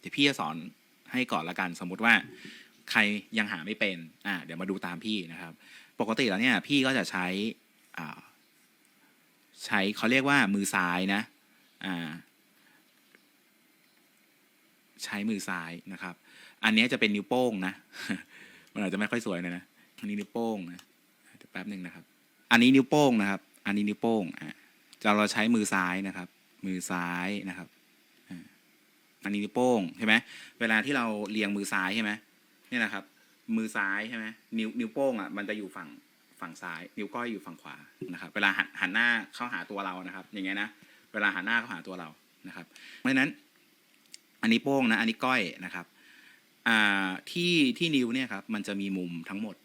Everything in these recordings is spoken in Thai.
เดี๋ยวพี่จะสอนให้ก่อนละกันสมมุติว่า ใครยังหาไม่เป็นอ่าเดี๋ยวมาดูตามพี่นะครับ ปกติแล้วเนี่ยพี่ก็จะใช้อ่าใช้เขาเรียกว่ามือซ้ายนะอ่าใช้มือซ้ายนะครับ อันนี้จะเป็นนิ้วโป้งนะ มันอาจจะไม่ค่อยสวยนะนะอันนี้นิ้วโป้งนะแป๊บหนึ่งนะครับ อันนี้นิ้วโป้งนะครับ อันนี้นิ้วโป้งอ่าจะเราใช้มือซ้ายนะครับ มือซ้ายนะครับ อันนี้นิ้วโป้งใช่ไหมเวลาที่เราเรียงมือซ้ายใช่ไหมนี่นะครับ มือซ้ายใช่ไหมนิ้วนิ้วโป้งอะมันจะอยู่ฝั่งฝั่งซ้าย นิ้วก้อยอยู่ฝั่งขวานะครับ เวลาหันหันหน้าเข้าหาตัวเรานะครับ อย่างเงี้ยนะเวลาหันหน้าเข้าหาตัวเรานะครับ เพราะฉะนั้นอันนี้โป้งนะอันนี้ก้อยนะครับอ่าที่ที่นิ้วเนี่ยครับมันจะมีมุมทั้งหมด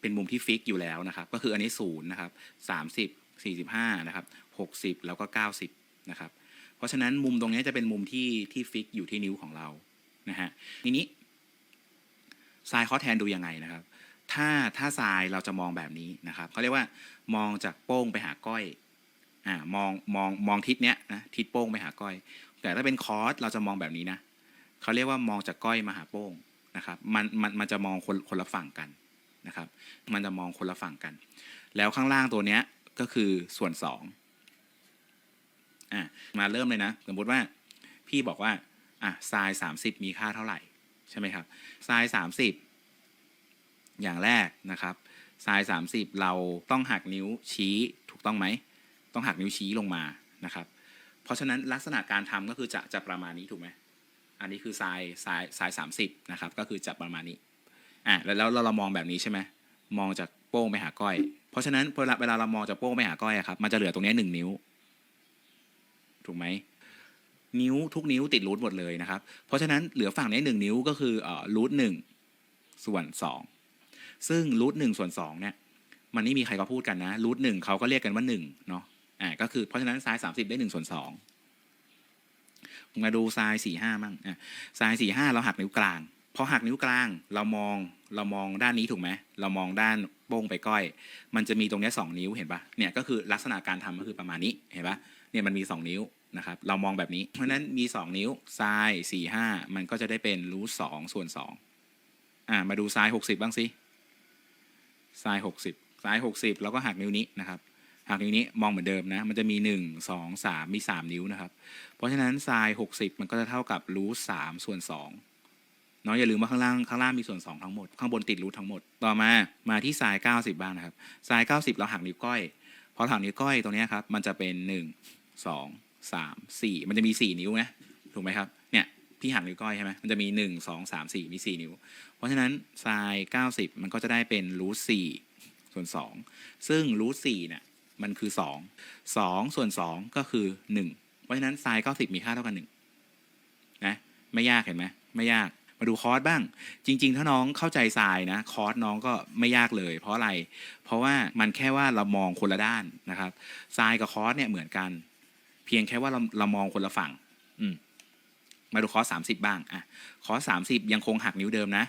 เป็นมุมที่ฟิกอยู่แล้วนะครับ ก็คืออันนี้ศูนย์นะครับสามสิบสี่สิบห้านะครับหกสิบแล้วก็เก้าสิบนะครับ เพราะฉะนั้นมุมตรงนี้จะเป็นมุมที่ที่ฟิกอยู่ที่นิ้วของเรานะฮะทีนี้ทรายข้อแทนดูยังไงนะครับ ถ้าถ้าทรายเราจะมองแบบนี้นะครับเขาเรียกว่ามองจากโป้งไปหาก้อยอ่ามองมองมองทิศเนี้ยนะทิศโป้งไปหาก้อย แต่ถ้าเป็นคอร์สเราจะมองแบบนี้นะเขาเรียกว่ามองจากก้อยมาหาโป้งนะครับมันมันมันจะมองคนคนละฝั่งกันนะครับ มันจะมองคนละฝั่งกัน แล้วข้างล่างตัวเนี้ยก็คือส่วนส อะมาเริ่มเลยนะ สมมติว่าพี่บอกว่าอะไซน์สามสิบมีค่าเท่าไหร่ ใช่ไหมครับไซน์สามสิบอย่างแรกนะครับไซน์สามสิบเราต้องหักนิ้วชี้ถูกต้องไหม ต้องหักนิ้วชี้ลงมานะครับเพราะฉะนั้นลักษณะการทำก็คือจะจะประมาณนี้ถูกไหมอันนี้คือทรายทรายทรายสามสิบนะครับก็คือจะประมาณนี้อะแล้วแล้วเราเรามองแบบนี้ใช่ไหมมองจากโป้งไปหาก้อย เพราะฉะนั้นเวลาเวลาเรามองจากโป้งไปหาก้อยครับมันจะเหลือตรงนี้หนึ่งนิ้ว ถูกไหมนิ้วทุกนิ้วติดรูทหมดเลยนะครับ เพราะฉะนั้นเหลือฝั่งนี้หนึ่งนิ้วก็คือรูทหนึ่งส่วนสองซึ่งรูทหนึ่งส่วนสองเนี่ยมันไม่มีใครก็พูดกันนะรูทหนึ่งเขาก็เรียกกันว่าหนึ่งเนาะอ่าก็คือเพราะฉะนั้นไซน์สามสิบได้หนึ่งส่วนสองมาดูไซน์สี่ห้ามั่งอะไซน์สี่ห้าเราหักนิ้วกลางพอหักนิ้วกลางเรามองเรามองด้านนี้ถูกไหมเรามองด้านโป้งไปก้อย มันจะมีตรงนี้สองนิ้วเห็นปะเนี่ยก็คือลักษณะการทำก็คือประมาณนี้เห็นปะเนี่ยมันมีสองนิ้ว นะครับเรามองแบบนี้ เพราะนั้นมีสองนิ้วไซน์สี่ห้ามันก็จะได้เป็นรูทสองส่วนสองอ่ามาดูไซน์หกสิบบ้างสิไซน์หกสิบไซน์หกสิบเราก็หักนิ้วนี้นะครับหากนิ้วนี้มองเหมือนเดิมนะ มันจะมีหนึ่งสองสามมีสามนิ้วนะครับ เพราะฉะนั้นไซน์หกสิบมันก็จะเท่ากับรูทสามส่วนสองเนาะอย่าลืมว่าข้างล่างข้างล่างมีส่วนสองทั้งหมด ข้างบนติดรูททั้งหมด ต่อมามาที่ไซเก้าสิบบ้างนะครับไซเก้าสิบเราหักนิ้วก้อย พอหักนิ้วก้อยตรงนี้ครับ มันจะเป็นหนึ่ง สามสี่มันจะมีสี่นิ้วนะถูกไหมครับเนี่ยพี่หักนิ้วก้อยใช่ไหมมันจะมีหนึ่งสองสามสี่มีสี่นิ้ว เพราะฉะนั้นไซน์เก้าสิบมันก็จะได้เป็นรูทสี่ส่วนสองซึ่งรูทสี่เนี่ยมันคือสองสองส่วนสองก็คือหนึ่งเพราะฉะนั้นไซน์เก้าสิบมีค่าเท่ากันหนึ่งนะไม่ยากเห็นไหมไม่ยากมาดูคอร์สบ้าง จริง ๆ ถ้าน้องเข้าใจไซน์นะคอร์สน้องก็ไม่ยากเลย เพราะอะไร เพราะว่ามันแค่ว่าเรามองคนละด้านนะครับไซน์กับคอร์สเนี่ยเหมือนกัน เพียงแค่ว่าเราเรามองคนละฝั่ง อืมมาดูคอสามสิบบ้างอะคอสามสิบยังคงหักนิ้วเดิมนะ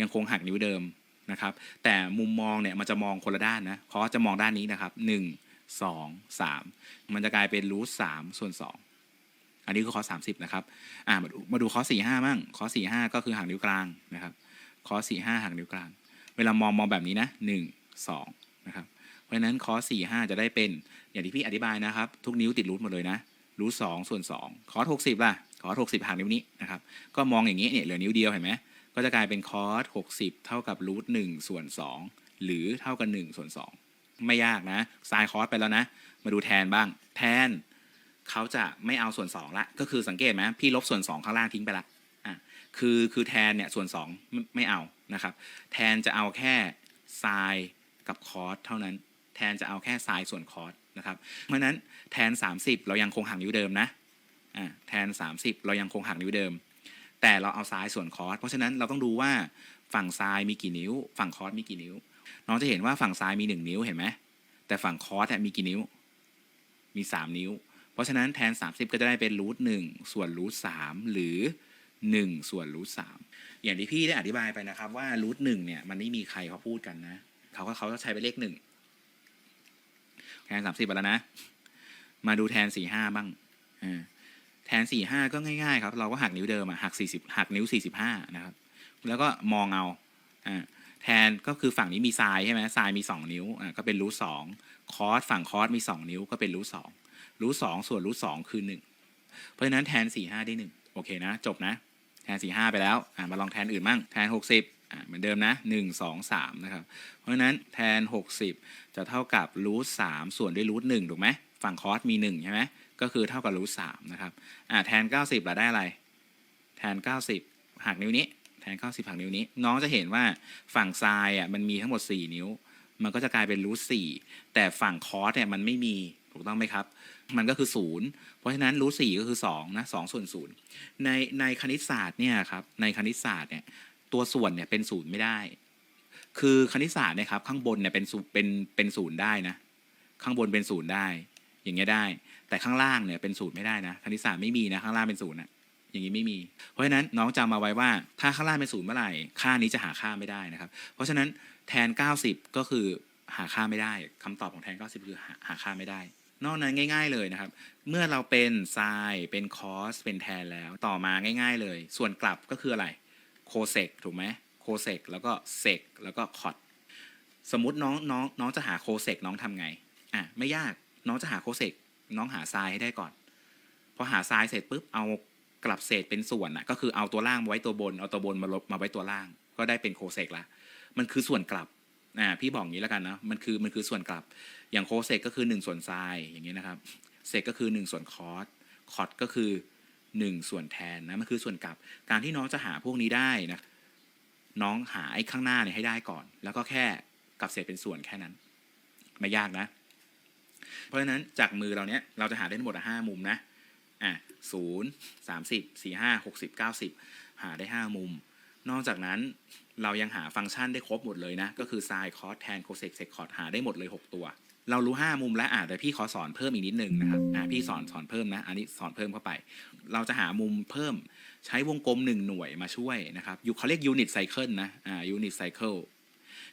ยังคงหักนิ้วเดิมนะครับ แต่มุมมองเนี่ยมันจะมองคนละด้านนะคอจะมองด้านนี้นะครับหนึ่งสองสามมันจะกลายเป็นรูทสามส่วนสองอันนี้คือคอสามสิบนะครับอ่ามาดูมาดูคอสี่ห้ามั่งคอสี่ห้าก็คือหักนิ้วกลางนะครับคอสี่ห้าหักนิ้วกลาง เวลามองมองแบบนี้นะหนึ่งสองนะครับ เพราะนั้นคอสสี่ห้าจะได้เป็น อย่างที่พี่อธิบายนะครับ ทุกนิ้วติดรูทหมดเลยนะรูทสองส่วนสองคอสหกสิบล่ะคอสหกสิบหักนิ้วนี้นะครับก็มองอย่างนี้เนี่ยเหลือนิ้วเดียวเห็นไหมก็จะกลายเป็นคอสหกสิบเท่ากับรูทหนึ่งส่วนสองหรือเท่ากับหนึ่งส่วนสองไม่ยากนะซายคอร์สไปแล้วนะ มาดูแทนบ้าง แทนเขาจะไม่เอาส่วนสองละก็คือสังเกตไหมพี่ลบส่วนสองข้างล่างทิ้งไปละอะคือคือแทนเนี่ยส่วนสองไม่เอานะครับ แทนจะเอาแค่ไซน์กับคอร์สเท่านั้น แทนจะเอาแค่ไซน์ส่วนคอร์สนะครับเพราะนั้นแทน 30 เรายังคงหักนิ้วเดิมนะอะแทน 30 เรายังคงหักนิ้วเดิม แต่เราเอาซ้ายส่วนคอร์สเพราะฉะนั้นเราต้องดูว่าฝั่งซ้ายมีกี่นิ้ว ฝั่งคอร์สมีกี่นิ้ว น้องจะเห็นว่าฝั่งซ้ายมีหนึ่งนิ้วเห็นไหมแต่ฝั่งคอร์สมีกี่นิ้ว มีสามนิ้ว เพราะฉะนั้นแทน 30 ก็จะได้เป็นรูทหนึ่งส่วนรูทสามหรือหนึ่งส่วนรูทสามอย่างที่พี่ได้อธิบายไปนะครับว่ารูทหนึ่งเนี่ยมันไม่มีใครเขาพูดกันนะเขาก็เขาก็ใช้เป็นเลข หนึ่งแทน30ไปแล้วนะ มาดูแทนสี่ห้าบ้างอ่าแทนสี่ห้าก็ง่ายๆครับ เราก็หักนิ้วเดิมอะหักสี่สิบหักนิ้วสี่สิบห้านะครับ แล้วก็มองเอาอ่าแทนก็คือฝั่งนี้มีไซน์ใช่ไหมไซน์มีสองนิ้วอ่าก็เป็นรูทสองคอสฝั่งคอสมีสองนิ้วก็เป็นรูทสองรูทสองส่วนรูทสองคือหนึ่งเพราะฉะนั้นแทนสี่ห้าได้หนึ่งโอเคนะ จบนะ แทนสี่ห้าไปแล้วอ่ามาลองแทนอื่นมั่งแทนหกสิบ เหมือนเดิมนะหนึ่งสองสามนะครับ เพราะฉะนั้นแทนหกสิบจะเท่ากับรูทสามส่วนด้วยรูทหนึ่งถูกไหมฝั่งคอสมีหนึ่งใช่ไหมก็คือเท่ากับรูทสามนะครับแทนเก้าสิบเราได้อะไร แทนเก้าสิบหักนิ้วนี้ แทนเก้าสิบหักนิ้วนี้ น้องจะเห็นว่าฝั่งซ้ายอะมันมีทั้งหมดสี่นิ้ว มันก็จะกลายเป็นรูทสี่แต่ฝั่งคอสเนี่ยมันไม่มีถูกต้องไหมครับ มันก็คือศูนย์เพราะฉะนั้นรูทสี่ก็คือสองนะสองส่วนศูนย์ในในคณิตศาสตร์เนี่ยครับในคณิตศาสตร์เนี่ย ตัวส่วนเนี่ยเป็นศูนย์ไม่ได้ คือคณิตศาสตร์เนี่ยครับ ข้างบนเนี่ยเป็นศูนย์เป็นเป็นศูนย์ได้นะ ข้างบนเป็นศูนย์ได้ อย่างเงี้ยได้ แต่ข้างล่างเนี่ยเป็นศูนย์ไม่ได้นะ คณิตศาสตร์ไม่มีนะข้างล่างเป็นศูนย์นะอย่างนี้ไม่มี เพราะฉะนั้นน้องจำมาไว้ว่า ถ้าข้างล่างเป็นศูนย์เมื่อไหร่ ค่านี้จะหาค่าไม่ได้นะครับ เพราะฉะนั้นแทน 90 ก็คือหาค่าไม่ได้คำตอบของแทน 90 คือหาหาค่าไม่ได้ นอกนั้นง่าย ๆเลยนะครับ เมื่อเราเป็นไซน์เป็นคอสเป็นแทนแล้ว ต่อมาง่าย ๆ เลย ส่วนกลับก็คืออะไร โคเซกถูกไหมโคเซกแล้วก็เซกแล้วก็คอตสมมติน้องน้องน้องจะหาโคเซกน้องทำไงอะไม่ยากน้องจะหาโคเซกน้องหาไซน์ให้ได้ก่อน พอหาไซน์เสร็จปุ๊บเอากลับเศษเป็นส่วนอะก็คือเอาตัวล่างไว้ตัวบนเอาตัวบนมาลบมาไว้ตัวล่าง ก็ได้เป็นโคเซกละมันคือส่วนกลับอ่าพี่บอกอย่างนี้แล้วกันนะมันคือมันคือส่วนกลับ อย่างโคเซกก็คือ1ส่วนไซน์อย่างนี้นะครับเซกก็คือ1ส่วนคอสคอสก็คือ 1 ส่วนแทนนะมันคือส่วนกลับการที่น้องจะหาพวกนี้ได้นะน้องหาไอ้ข้างหน้าเนี่ยให้ได้ก่อน แล้วก็แค่กลับเศษเป็นส่วนแค่นั้น ไม่ยากนะ เพราะฉะนั้นจากมือเราเนี้ยเราจะหาได้ทั้งหมดห้ามุมนะอะศูนย์สามสิบสี่ห้าหกสิบเก้าสิบหาได้ห้ามุม นอกจากนั้นเรายังหาฟังก์ชันได้ครบหมดเลยนะ ก็คือไซน์คอสแทนโคเซกเซกคอร์หาได้หมดเลย 6 ตัว เรารู้5มุมแล้วอะแต่พี่ขอสอนเพิ่มอีกนิดนึงนะครับอะพี่สอนสอนเพิ่มนะ อันนี้สอนเพิ่มเข้าไป เราจะหามุมเพิ่มใช้วงกลม1หน่วยมาช่วยนะครับอยู่เขาเรียกยูนิตไซเคิลนะอ่ายูนิตไซเคิล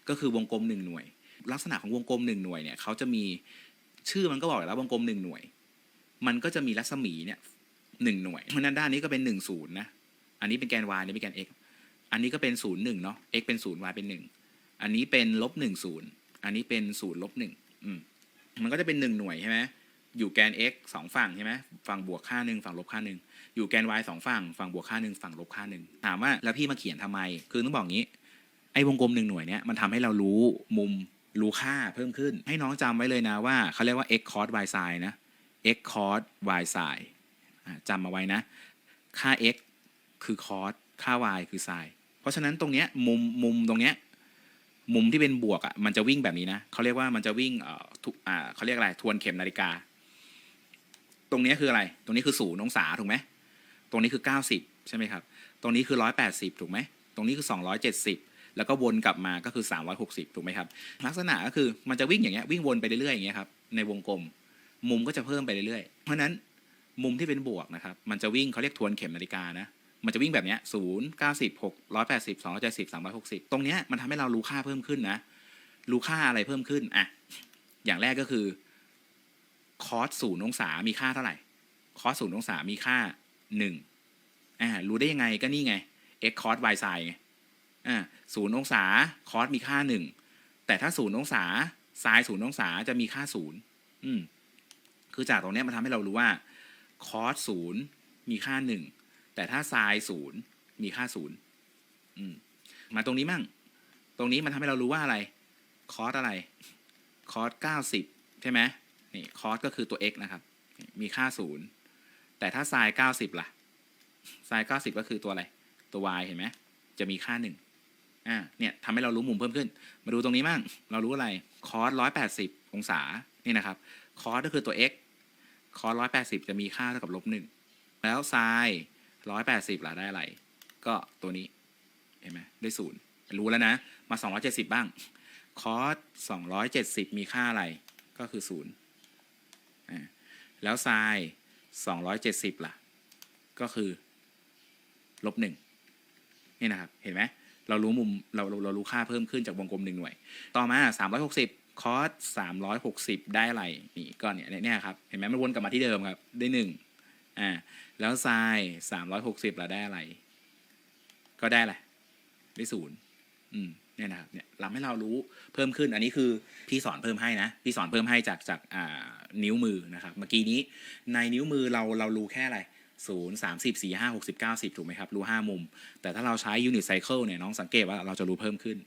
ก็คือวงกลม1หน่วย ลักษณะของวงกลม1หน่วยเนี่ยเขาจะมีชื่อมันก็บอกแล้ววงกลม1หน่วย มันก็จะมีรัศมีเนี่ยหนึ่งหน่วยเพราะนั้นด้านนี้ก็เป็น1นศูนย์นะอันนี้เป็นแกน y อันนี้เป็นแกน x อันนี้ก็เป็นศูนย์หนึ่งเนาะ x เป็นศูนย์ y เป็นหนึ่งอันนี้เป็นลบหนึ่งศูนย์อันนี้เป็นศูนย์ลบหนึ่ง อืมมันก็จะเป็นหนึ่งหน่วยใช่ไหมอยู่แกน x สองฝั่งใช่ไหมฝั่งบวกค่าหนึ่งฝั่งลบค่าหนึ่งอยู่แกน y สองฝั่งฝั่งบวกค่าหนึ่งฝั่งลบค่าหนึ่งถามว่าแล้วพี่มาเขียนทำไม คือต้องบอกงี้ ไอ้วงกลมหนึ่งหน่วยเนี้ยมันทำให้เรารู้มุมรู้ค่าเพิ่มขึ้น ให้น้องจำไว้เลยนะว่าเขาเรียกว่า x cos y sin นะ x cos y sin จำมาไว้นะ ค่า x คือ cos ค่า y คือ sin เพราะฉะนั้นตรงเนี้ยมุมมุมตรงเนี้ย มุมที่เป็นบวกอะมันจะวิ่งแบบนี้นะเขาเรียกว่ามันจะวิ่งเอ่อทุอ่าเขาเรียกอะไรทวนเข็มนาฬิกา ตรงนี้คืออะไร ตรงนี้คือศูนย์องศาถูกไหมตรงนี้คือเก้าสิบใช่ไหมครับ ตรงนี้คือร้อยแปดสิบถูกไหม ตรงนี้คือสองร้อยเจ็ดสิบแล้วก็วนกลับมาก็คือสามร้อยหกสิบถูกไหมครับ ลักษณะก็คือมันจะวิ่งอย่างเงี้ยวิ่งวนไปเรื่อยๆอย่างเงี้ยครับในวงกลม มุมก็จะเพิ่มไปเรื่อยๆ เพราะนั้นมุมที่เป็นบวกนะครับ มันจะวิ่งเขาเรียกทวนเข็มนาฬิกานะ มันจะวิ่งแบบเนี้ยศูนย์เก้าสิบหกร้อยแปดสิบสองร้อยเจ็ดสิบสามร้อยหกสิบตรงเนี้ยมันทำให้เรารู้ค่าเพิ่มขึ้นนะ รู้ค่าอะไรเพิ่มขึ้นอะอย่างแรกก็คือคอสศูนย์องศามีค่าเท่าไหร่คอสศูนย์องศามีค่าหนึ่งอ่ารู้ได้ยังไงก็นี่ไง x cos y sin ไงอ่าศูนย์องศาคอสมีค่าหนึ่งแต่ถ้าศูนย์องศาไซน์ศูนย์องศาจะมีค่าศูนย์อืมคือจากตรงเนี้ยมันทำให้เรารู้ว่าคอสศูนย์มีค่าหนึ่ง แต่ถ้าไซน์ศูนย์มีค่าศูนย์มมาตรงนี้มั่ง ตรงนี้มันทำให้เรารู้ว่าอะไร คอสอะไร คอสเก้าสิบใช่ไหมนี่คอสก็คือตัว x นะครับ มีค่าศูนย์แต่ถ้าไซน์เก้าสิบล่ะไซน์เก้าสิบก็คือตัวอะไร ตัว y เห็นไหมจะมีค่าหนึ่งอ่าเนี่ยทำให้เรารู้มุมเพิ่มขึ้น มาดูตรงนี้มั่ง เรารู้อะไรคอสร้อยแปดสิบองศานี่นะครับคอสก็คือตัว x คอสร้อยแปดสิบจะมีค่าเท่ากับลบหนึ่งแล้วไซน์ ร้อยแปดสิบล่ะได้อะไร ก็ตัวนี้ เห็นไหมได้ศูนย์รู้แล้วนะ มาสองร้อยเจ็ดสิบบ้าง คอสสองร้อยเจ็ดสิบมีค่าอะไร ก็คือศูนย์อ่าแล้วไซน์สองร้อยเจ็ดสิบล่ะ ก็คือ ลบหนึ่งนี่นะครับ เห็นไหม เรารู้มุมเราเราเรารู้ค่าเพิ่มขึ้นจากวงกลมหนึ่งหน่วย ต่อมาสามร้อยหกสิบคอสสามร้อยหกสิบได้อะไร นี่ก็เนี่ยเนี่ยครับ เห็นไหมมันวนกลับมาที่เดิมครับ ได้หนึ่ง อ่าแล้วไซน์สามร้อยหกสิบเราได้อะไร ก็ได้อะไรได้ศูนย์อืมเนี่ยนะครับเนี่ยเราให้เรารู้เพิ่มขึ้นอันนี้คือพี่สอนเพิ่มให้นะพี่สอนเพิ่มให้จากจากอ่านิ้วมือนะครับ เมื่อกี้นี้ในนิ้วมือเราเรารู้แค่อะไรศูนย์สามสิบสี่ห้าหกสิบเก้าสิบถูกไหมครับ รู้ห้ามุม แต่ถ้าเราใช้ unit cycle เนี่ยน้องสังเกตว่าเราจะรู้เพิ่มขึ้น